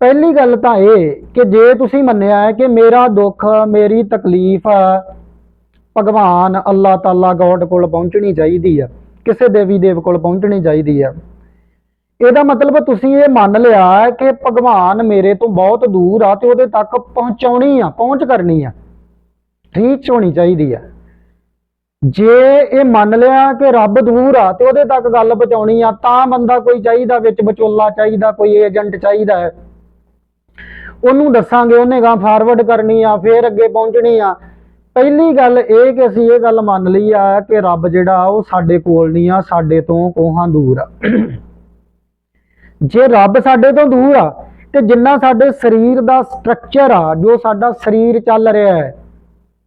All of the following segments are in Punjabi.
ਪਹਿਲੀ ਗੱਲ ਤਾਂ ਇਹ ਕਿ ਜੇ ਤੁਸੀਂ ਮੰਨਿਆ ਹੈ ਕਿ ਮੇਰਾ ਦੁੱਖ, ਮੇਰੀ ਤਕਲੀਫ ਭਗਵਾਨ ਅੱਲਾਹ ਤਾਲਾ ਗੋਡ ਕੋਲ ਪਹੁੰਚਣੀ ਚਾਹੀਦੀ ਆ, ਕਿਸੇ ਦੇਵੀ ਦੇਵ ਕੋਲ ਪਹੁੰਚਣੀ ਚਾਹੀਦੀ ਆ। ਇਹਦਾ ਮਤਲਬ ਤੁਸੀਂ ਇਹ ਮੰਨ ਲਿਆ ਕਿ ਭਗਵਾਨ ਮੇਰੇ ਤੋਂ ਬਹੁਤ ਦੂਰ ਆ ਤੇ ਉਹਦੇ ਤੱਕ ਪਹੁੰਚਾਉਣੀ ਆ, ਪਹੁੰਚ ਕਰਨੀ ਆ ਰੀਚ ਹੋਣੀ ਚਾਹੀਦੀ ਆ। ਜੇ ਇਹ ਮੰਨ ਲਿਆ ਕਿ ਰੱਬ ਦੂਰ ਆ ਤੇ ਉਹਦੇ ਤੱਕ ਗੱਲ ਪਹੁੰਚਾਉਣੀ ਆ, ਤਾਂ ਬੰਦਾ ਕੋਈ ਚਾਹੀਦਾ ਵਿੱਚ ਵਿਚੋਲਾ ਚਾਹੀਦਾ, ਕੋਈ ਏਜੰਟ ਚਾਹੀਦਾ ਹੈ ਉਹਨੂੰ ਦੱਸਾਂਗੇ, ਉਹਨੇ ਗਾਂ ਫਾਰਵਰਡ ਕਰਨੀ ਆ, ਫੇਰ ਅੱਗੇ ਪਹੁੰਚਣੀ ਆ। ਪਹਿਲੀ ਗੱਲ ਇਹ ਕਿ ਅਸੀਂ ਇਹ ਗੱਲ ਮੰਨ ਲਈ ਆ ਕਿ ਰੱਬ ਜਿਹੜਾ, ਉਹ ਸਾਡੇ ਕੋਲ ਨਹੀਂ ਆ, ਸਾਡੇ ਤੋਂ ਕੋਹਾਂ ਦੂਰ ਆ। ਜੇ ਰੱਬ ਸਾਡੇ ਤੋਂ ਦੂਰ ਆ, ਤੇ ਜਿੰਨਾ ਸਾਡੇ ਸਰੀਰ ਦਾ ਸਟਰਕਚਰ ਆ, ਜੋ ਸਾਡਾ ਸਰੀਰ ਚੱਲ ਰਿਹਾ ਹੈ,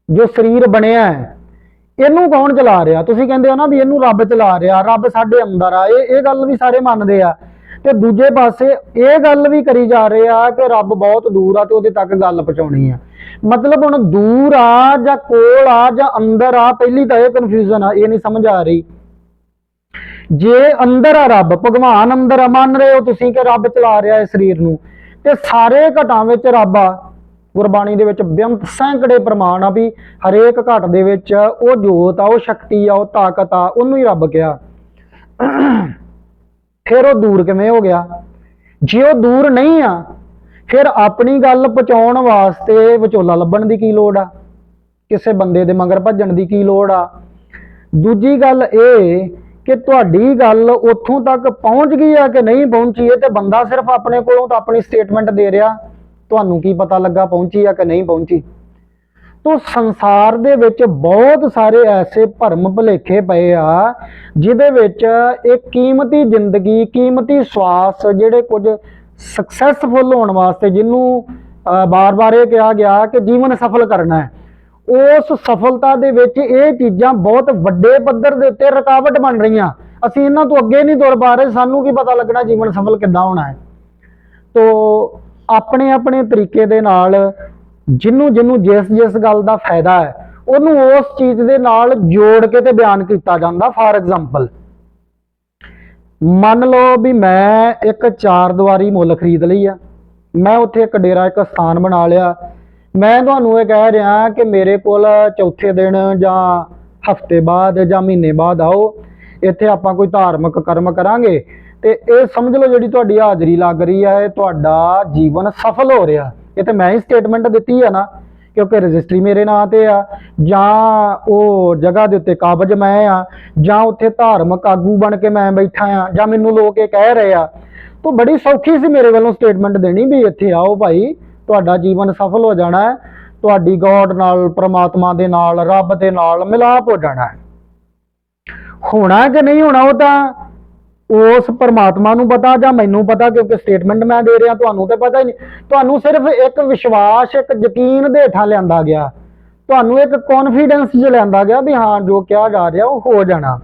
ਜੋ ਸਰੀਰ ਬਣਿਆ ਹੈ, ਇਹਨੂੰ ਕੌਣ ਚਲਾ ਰਿਹਾ? ਤੁਸੀਂ ਕਹਿੰਦੇ ਹੋ ਨਾ ਵੀ ਇਹਨੂੰ ਰੱਬ ਚਲਾ ਰਿਹਾ, ਰੱਬ ਸਾਡੇ ਅੰਦਰ ਆ। ਇਹ ਇਹ ਗੱਲ ਵੀ ਸਾਰੇ ਮੰਨਦੇ ਆ। ਤੇ ਦੂਜੇ ਪਾਸੇ ਇਹ ਗੱਲ ਵੀ ਕਰੀ ਜਾ ਰਹੇ ਆ ਕਿ ਰੱਬ ਬਹੁਤ ਦੂਰ ਆ ਤੇ ਉਹਦੇ ਤੱਕ ਗੱਲ ਪਹੁੰਚਾਉਣੀ ਆ। ਮਤਲਬ ਹੁਣ ਦੂਰ ਆ ਜਾਂ ਕੋਲ ਆ ਜਾਂ ਅੰਦਰ ਆ, ਪਹਿਲੀ ਤਾਂ ਇਹ ਕਨਫਿਊਜ਼ਨ ਆ, ਇਹ ਨਹੀਂ ਸਮਝ ਆ ਰਹੀ। ਜੇ ਅੰਦਰ ਆ ਰੱਬ, ਭਗਵਾਨ ਅੰਦਰ ਆ, ਮੰਨ ਰਹੇ ਹੋ ਤੁਸੀਂ ਕਿ ਰੱਬ ਚਲਾ ਰਿਹਾ ਹੈ ਸਰੀਰ ਨੂੰ, ਤੇ ਸਾਰੇ ਘਟਾਂ ਵਿੱਚ ਰੱਬ ਆ। ਗੁਰਬਾਣੀ ਦੇ ਵਿੱਚ ਬੇਅੰਤ ਸੈਂਕੜੇ ਪ੍ਰਮਾਣ ਆ ਵੀ ਹਰੇਕ ਘਟ ਦੇ ਵਿੱਚ ਉਹ ਜੋਤ ਆ, ਉਹ ਸ਼ਕਤੀ ਆ, ਉਹ ਤਾਕਤ ਆ, ਉਹਨੂੰ ਹੀ ਰੱਬ ਕਿਹਾ। ਫਿਰ ਉਹ ਦੂਰ ਕਿਵੇਂ ਹੋ ਗਿਆ? ਜੇ ਉਹ ਦੂਰ ਨਹੀਂ ਆ, ਫਿਰ ਆਪਣੀ ਗੱਲ ਪਹੁੰਚਾਉਣ ਵਾਸਤੇ ਵਿਚੋਲਾ ਲੱਭਣ ਦੀ ਕੀ ਲੋੜ ਆ? ਕਿਸੇ ਬੰਦੇ ਦੇ ਮਗਰ ਭੱਜਣ ਦੀ ਕੀ ਲੋੜ ਆ? ਦੂਜੀ ਗੱਲ ਇਹ ਕਿ ਤੁਹਾਡੀ ਗੱਲ ਉੱਥੋਂ ਤੱਕ ਪਹੁੰਚ ਗਈ ਆ ਕਿ ਨਹੀਂ ਪਹੁੰਚੀ ਇਹ ਤੇ ਬੰਦਾ ਸਿਰਫ ਆਪਣੇ ਕੋਲੋਂ ਤਾਂ ਆਪਣੀ ਸਟੇਟਮੈਂਟ ਦੇ ਰਿਹਾ। ਤੁਹਾਨੂੰ ਕੀ ਪਤਾ ਲੱਗਾ ਪਹੁੰਚੀ ਆ ਕਿ ਨਹੀਂ ਪਹੁੰਚੀ? ਤੋ ਸੰਸਾਰ ਦੇ ਵਿੱਚ ਬਹੁਤ ਸਾਰੇ ਐਸੇ ਭਰਮ ਭੁਲੇਖੇ ਪਏ ਆ, ਜਿਹਦੇ ਵਿੱਚ ਇਹ ਕੀਮਤੀ ਜ਼ਿੰਦਗੀ, ਕੀਮਤੀ ਸਵਾਸ ਜਿਹੜੇ ਕੁਝ ਸਕਸੈਸਫੁਲ ਹੋਣ ਵਾਸਤੇ ਜਿਹਨੂੰ ਬਾਰ-ਬਾਰ ਇਹ ਕਿਹਾ ਗਿਆ ਕਿ ਜੀਵਨ ਸਫਲ ਕਰਨਾ ਹੈ। ਉਸ ਸਫਲਤਾ ਦੇ ਵਿੱਚ ਇਹ ਚੀਜ਼ਾਂ ਬਹੁਤ ਵੱਡੇ ਪੱਧਰ ਦੇ ਉੱਤੇ ਰੁਕਾਵਟ ਬਣ ਰਹੀਆਂ। ਅਸੀਂ ਇਹਨਾਂ ਤੋਂ ਅੱਗੇ ਨਹੀਂ ਤੁਰ ਪਾ ਰਹੇ, ਸਾਨੂੰ ਕੀ ਪਤਾ ਲੱਗਣਾ ਜੀਵਨ ਸਫਲ ਕਿੱਦਾਂ ਹੋਣਾ ਹੈ। ਤੋ ਆਪਣੇ ਆਪਣੇ ਤਰੀਕੇ ਦੇ ਨਾਲ ਜਿਹਨੂੰ ਜਿਹਨੂੰ ਜਿਸ ਜਿਸ ਗੱਲ ਦਾ ਫਾਇਦਾ ਹੈ, ਉਹਨੂੰ ਉਸ ਚੀਜ਼ ਦੇ ਨਾਲ ਜੋੜ ਕੇ ਤੇ ਬਿਆਨ ਕੀਤਾ ਜਾਂਦਾ। ਫਾਰ ਐਗਜ਼ਾਮਪਲ ਮੰਨ ਲਓ ਵੀ ਮੈਂ ਇੱਕ ਚਾਰ ਦੁਆਰੀ ਮੁੱਲ ਖਰੀਦ ਲਈ ਆ। ਮੈਂ ਉੱਥੇ ਇੱਕ ਡੇਰਾ, ਇੱਕ ਸਥਾਨ ਬਣਾ ਲਿਆ। ਮੈਂ ਤੁਹਾਨੂੰ ਇਹ ਕਹਿ ਰਿਹਾ ਕਿ ਮੇਰੇ ਕੋਲ ਚੌਥੇ ਦਿਨ ਜਾਂ ਹਫ਼ਤੇ ਬਾਅਦ ਜਾਂ ਮਹੀਨੇ ਬਾਅਦ ਆਓ। ਇੱਥੇ ਆਪਾਂ ਕੋਈ ਧਾਰਮਿਕ ਕਰਮ ਕਰਾਂਗੇ। ਤੇ ਇਹ ਸਮਝ ਲਓ ਜਿਹੜੀ ਤੁਹਾਡੀ ਹਾਜ਼ਰੀ ਲੱਗ ਰਹੀ ਹੈ ਤੁਹਾਡਾ ਜੀਵਨ ਸਫਲ ਹੋ ਰਿਹਾ। ਇਹ ਤੇ ਮੈਂ ਹੀ ਸਟੇਟਮੈਂਟ ਦਿੱਤੀ ਆ ਨਾ, ਕਿਉਂਕਿ ਰਜਿਸਟਰੀ ਮੇਰੇ ਨਾਂ ਤੇ ਆ, ਜਾਂ ਉਹ ਜਗ੍ਹਾ ਦੇ ਉੱਤੇ ਕਾਬਜ ਮੈਂ ਆ, ਜਾਂ ਉੱਥੇ ਧਾਰਮਿਕ ਆਗੂ ਬਣ ਕੇ ਮੈਂ ਬੈਠਾ ਆ, ਜਾਂ ਮੈਨੂੰ ਲੋਕ ਇਹ ਕਹਿ ਰਹੇ ਆ। ਤਾਂ ਬੜੀ ਸੌਖੀ ਸੀ ਮੇਰੇ ਵੱਲੋਂ ਸਟੇਟਮੈਂਟ ਦੇਣੀ ਵੀ ਇੱਥੇ ਆਓ ਭਾਈ, ਤੁਹਾਡਾ ਜੀਵਨ ਸਫਲ ਹੋ ਜਾਣਾ ਹੈ, ਤੁਹਾਡੀ ਗੋਡ ਨਾਲ, ਪ੍ਰਮਾਤਮਾ ਦੇ ਨਾਲ, ਰੱਬ ਦੇ ਨਾਲ ਮਿਲਾਪ ਹੋ ਜਾਣਾ ਹੈ। ਹੋਣਾ ਕਿ ਨਹੀਂ ਹੋਣਾ ਉਹ ਤਾਂ ਉਸ ਪਰਮਾਤਮਾ ਨੂੰ ਪਤਾ ਜਾਂ ਮੈਨੂੰ ਪਤਾ, ਕਿਉਂਕਿ ਸਟੇਟਮੈਂਟ ਮੈਂ ਦੇ ਰਿਹਾ, ਤੁਹਾਨੂੰ ਤੇ ਪਤਾ ਹੀ ਨਹੀਂ। ਤੁਹਾਨੂੰ ਸਿਰਫ ਇੱਕ ਵਿਸ਼ਵਾਸ, ਇੱਕ ਯਕੀਨ ਦੇ ਹੇਠਾਂ ਲਿਆਂਦਾ ਗਿਆ। ਤੁਹਾਨੂੰ ਇੱਕ ਕੌਨਫੀਡੈਂਸ 'ਚ ਲਿਆਂਦਾ ਗਿਆ ਵੀ ਹਾਂ, ਜੋ ਕਿਹਾ ਜਾ ਰਿਹਾ, ਉਹ ਹੋ ਜਾਣਾ।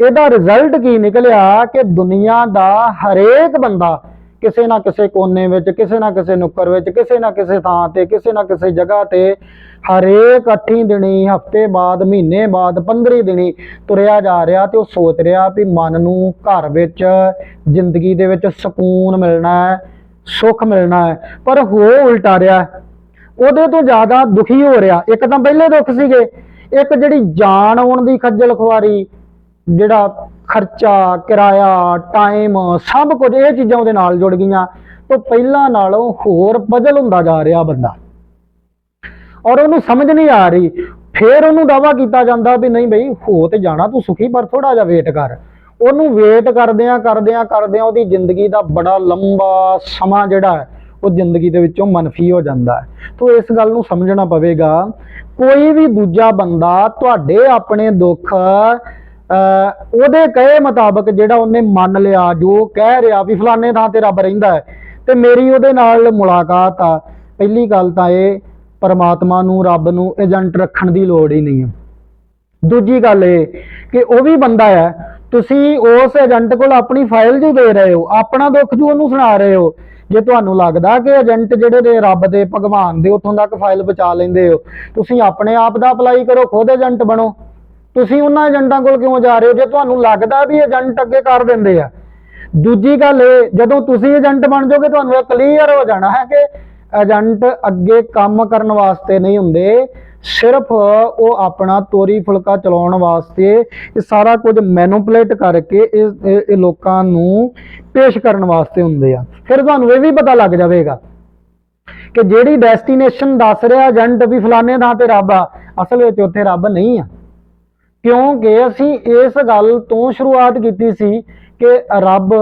ਇਹਦਾ ਰਿਜ਼ਲਟ ਕੀ ਨਿਕਲਿਆ ਕਿ ਦੁਨੀਆ ਦਾ ਹਰੇਕ ਬੰਦਾ ਕਿਸੇ ਨਾ ਕਿਸੇ ਕੋਨੇ ਵਿੱਚ, ਕਿਸੇ ਨਾ ਕਿਸੇ ਨੁੱਕਰ ਵਿੱਚ, ਕਿਸੇ ਨਾ ਕਿਸੇ ਥਾਂ ਤੇ, ਕਿਸੇ ਨਾ ਕਿਸੇ ਜਗ੍ਹਾ ਤੇ ਹਰੇਕ 8 ਦਿਨੀ, ਹਫ਼ਤੇ ਬਾਅਦ, ਮਹੀਨੇ ਬਾਅਦ 15 ਦਿਨੀ ਤੁਰਿਆ ਜਾ ਰਿਹਾ ਤੇ ਉਹ ਸੋਚ ਰਿਹਾ ਵੀ ਮਨ ਨੂੰ ਘਰ ਵਿੱਚ, ਜ਼ਿੰਦਗੀ ਦੇ ਵਿੱਚ ਸਕੂਨ ਮਿਲਣਾ ਹੈ, ਸੁੱਖ ਮਿਲਣਾ ਹੈ। ਪਰ ਹੋ ਉਲਟਾ ਰਿਹਾ ਉਹਦੇ ਤੋਂ ਜ਼ਿਆਦਾ ਦੁਖੀ ਹੋ ਰਿਹਾ। ਇੱਕ ਤਾਂ ਪਹਿਲੇ ਦੁੱਖ ਸੀਗੇ। ਇੱਕ ਜਿਹੜੀ ਜਾਨ ਆਉਣ ਦੀ ਖੱਜਲ ਖੁਆਰੀ, ਜਿਹੜਾ ਖਰਚਾ, ਕਿਰਾਇਆ ਟਾਈਮ ਸਭ ਕੁਝ ਇਹ ਚੀਜ਼ਾਂ ਉਹਦੇ ਨਾਲ ਜੁੜ ਗਈਆਂ। ਤੋਂ ਪਹਿਲਾਂ ਨਾਲੋਂ ਹੋਰ ਪਜਲ ਹੁੰਦਾ ਜਾ ਰਿਹਾ ਬੰਦਾ। ਔਰ ਉਹਨੂੰ ਸਮਝ ਨਹੀਂ ਆ ਰਹੀ। ਫਿਰ ਉਹਨੂੰ ਦਾਵਾ ਕੀਤਾ ਜਾਂਦਾ ਵੀ ਨਹੀਂ ਬਈ, ਹੋ ਤੇ ਜਾਣਾ ਤੂੰ ਸੁਖੀ, ਪਰ ਥੋੜਾ ਜਿਹਾ ਵੇਟ ਕਰ। ਉਹਨੂੰ ਵੇਟ ਕਰਦਿਆਂ ਕਰਦਿਆਂ ਕਰਦਿਆਂ ਉਹਦੀ ਜ਼ਿੰਦਗੀ ਦਾ ਬੜਾ ਲੰਬਾ ਸਮਾਂ ਜਿਹੜਾ ਹੈ, ਉਹ ਜ਼ਿੰਦਗੀ ਦੇ ਵਿੱਚੋਂ ਮਨਫੀ ਹੋ ਜਾਂਦਾ ਹੈ। ਤੋਂ ਇਸ ਗੱਲ ਨੂੰ ਸਮਝਣਾ ਪਵੇਗਾ, ਕੋਈ ਵੀ ਦੂਜਾ ਬੰਦਾ ਤੁਹਾਡੇ ਆਪਣੇ ਦੁੱਖ ਉਹਦੇ ਕਹੇ ਮੁਤਾਬਕ ਜਿਹੜਾ ਉਹਨੇ ਮੰਨ ਲਿਆ, ਜੋ ਕਹਿ ਰਿਹਾ ਵੀ ਫਲਾਣੇ ਥਾਂ ਤੇ ਰੱਬ ਰਹਿੰਦਾ ਹੈ, ਤੇ ਮੇਰੀ ਉਹਦੇ ਨਾਲ ਮੁਲਾਕਾਤ ਆ। ਪਹਿਲੀ ਗੱਲ ਤਾਂ ਇਹ, ਪਰਮਾਤਮਾ ਨੂੰ, ਰੱਬ ਨੂੰ ਏਜੰਟ ਰੱਖਣ ਦੀ ਲੋੜ ਹੀ ਨਹੀਂ ਹੈ। ਦੂਜੀ ਗੱਲ ਇਹ ਕਿ ਉਹ ਵੀ ਬੰਦਾ ਹੈ, ਤੁਸੀਂ ਉਸ ਏਜੰਟ ਕੋਲ ਆਪਣੀ ਫਾਈਲ ਜੂ ਦੇ ਰਹੇ ਹੋ, ਆਪਣਾ ਦੁੱਖ ਜੂ ਉਹਨੂੰ ਸੁਣਾ ਰਹੇ ਹੋ, ਜੇ ਤੁਹਾਨੂੰ ਲੱਗਦਾ ਕਿ ਏਜੰਟ ਜਿਹੜੇ ਨੇ ਰੱਬ ਦੇ, ਭਗਵਾਨ ਦੇ, ਉੱਥੋਂ ਤੱਕ ਫਾਈਲ ਬਚਾ ਲੈਂਦੇ ਹੋ, ਤੁਸੀਂ ਆਪਣੇ ਆਪ ਦਾ ਅਪਲਾਈ ਕਰੋ, ਖੁਦ ਏਜੰਟ ਬਣੋ। ਤੁਸੀਂ ਉਹਨਾਂ ਏਜੰਟਾਂ ਕੋਲ ਕਿਉਂ ਜਾ ਰਹੇ ਹੋ? ਜੇ ਤੁਹਾਨੂੰ ਲੱਗਦਾ ਵੀ ਏਜੰਟ ਅੱਗੇ ਕਰ ਦਿੰਦੇ ਆ। ਦੂਜੀ ਗੱਲ ਇਹ, ਜਦੋਂ ਤੁਸੀਂ ਏਜੰਟ ਬਣ ਜਾਓਗੇ, ਤੁਹਾਨੂੰ ਇਹ ਕਲੀਅਰ ਹੋ ਜਾਣਾ ਹੈ ਕਿ ਏਜੰਟ ਅੱਗੇ ਕੰਮ ਕਰਨ ਵਾਸਤੇ ਨਹੀਂ ਹੁੰਦੇ। ਸਿਰਫ ਉਹ ਆਪਣਾ ਤੋਰੀ ਫੁਲਕਾ ਚਲਾਉਣ ਵਾਸਤੇ ਇਹ ਸਾਰਾ ਕੁਝ ਮੈਨੂਪੂਲੇਟ ਕਰਕੇ ਇਹ, ਇਹ- ਇਹ ਲੋਕਾਂ ਨੂੰ ਪੇਸ਼ ਕਰਨ ਵਾਸਤੇ ਹੁੰਦੇ ਆ। ਫਿਰ ਤੁਹਾਨੂੰ ਇਹ ਵੀ ਪਤਾ ਲੱਗ ਜਾਵੇਗਾ ਕਿ ਜਿਹੜੀ ਡੈਸਟੀਨੇਸ਼ਨ ਦੱਸ ਰਿਹਾ ਏਜੰਟ ਵੀ ਫਲਾਣੇ ਥਾਂ ਤੇ ਰੱਬ ਆ, ਅਸਲ ਵਿੱਚ ਉੱਥੇ ਰੱਬ ਨਹੀਂ ਆ। ਕਿਉਂਕਿ ਅਸੀਂ ਇਸ ਗੱਲ ਤੋਂ ਸ਼ੁਰੂਆਤ ਕੀਤੀ ਸੀ ਕਿ ਰੱਬ,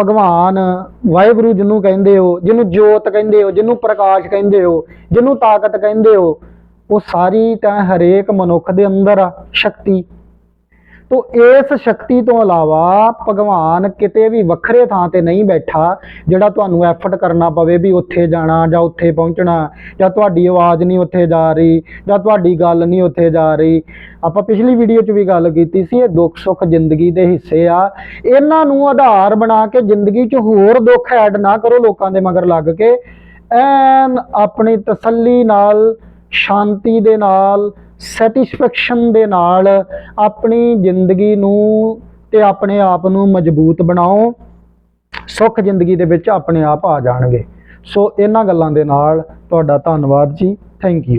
ਭਗਵਾਨ, ਵਾਹਿਗੁਰੂ ਜਿਹਨੂੰ ਕਹਿੰਦੇ ਹੋ, ਜਿਹਨੂੰ ਜੋਤ ਕਹਿੰਦੇ ਹੋ, ਜਿਹਨੂੰ ਪ੍ਰਕਾਸ਼ ਕਹਿੰਦੇ ਹੋ, ਜਿਹਨੂੰ ਤਾਕਤ ਕਹਿੰਦੇ ਹੋ, ਉਹ ਸਾਰੀ ਤਾਂ ਹਰੇਕ ਮਨੁੱਖ ਦੇ ਅੰਦਰ ਆ, ਸ਼ਕਤੀ। ਤੋ ਇਸ ਸ਼ਕਤੀ ਤੋਂ ਇਲਾਵਾ ਭਗਵਾਨ ਕਿਤੇ ਵੀ ਵੱਖਰੇ ਥਾਂ ਤੇ ਨਹੀਂ ਬੈਠਾ, ਜਿਹੜਾ ਤੁਹਾਨੂੰ ਐਫਰਟ ਕਰਨਾ ਪਵੇ ਵੀ ਉੱਥੇ ਜਾਣਾ ਜਾਂ ਉੱਥੇ ਪਹੁੰਚਣਾ, ਜਾਂ ਤੁਹਾਡੀ ਆਵਾਜ਼ ਨਹੀਂ ਉੱਥੇ ਜਾ ਰਹੀ, ਜਾਂ ਤੁਹਾਡੀ ਗੱਲ ਨਹੀਂ ਉੱਥੇ ਜਾ ਰਹੀ। ਆਪਾਂ ਪਿਛਲੀ ਵੀਡੀਓ 'ਚ ਵੀ ਗੱਲ ਕੀਤੀ ਸੀ, ਇਹ ਦੁੱਖ ਸੁੱਖ ਜ਼ਿੰਦਗੀ ਦੇ ਹਿੱਸੇ ਆ। ਇਹਨਾਂ ਨੂੰ ਆਧਾਰ ਬਣਾ ਕੇ ਜ਼ਿੰਦਗੀ 'ਚ ਹੋਰ ਦੁੱਖ ਐਡ ਨਾ ਕਰੋ ਲੋਕਾਂ ਦੇ ਮਗਰ ਲੱਗ ਕੇ। ਐਨ ਆਪਣੀ ਤਸੱਲੀ ਨਾਲ, ਸ਼ਾਂਤੀ ਦੇ ਨਾਲ ਸੈਟੀਸਫੈਕਸ਼ਨ ਦੇ ਨਾਲ ਆਪਣੀ ਜ਼ਿੰਦਗੀ ਨੂੰ ਤੇ ਆਪਣੇ ਆਪ ਨੂੰ ਮਜ਼ਬੂਤ ਬਣਾਓ, ਸੁੱਖ ਜ਼ਿੰਦਗੀ ਦੇ ਵਿੱਚ ਆਪਣੇ ਆਪ ਆ ਜਾਣਗੇ। ਸੋ ਇਹਨਾਂ ਗੱਲਾਂ ਦੇ ਨਾਲ ਤੁਹਾਡਾ ਧੰਨਵਾਦ ਜੀ। Thank you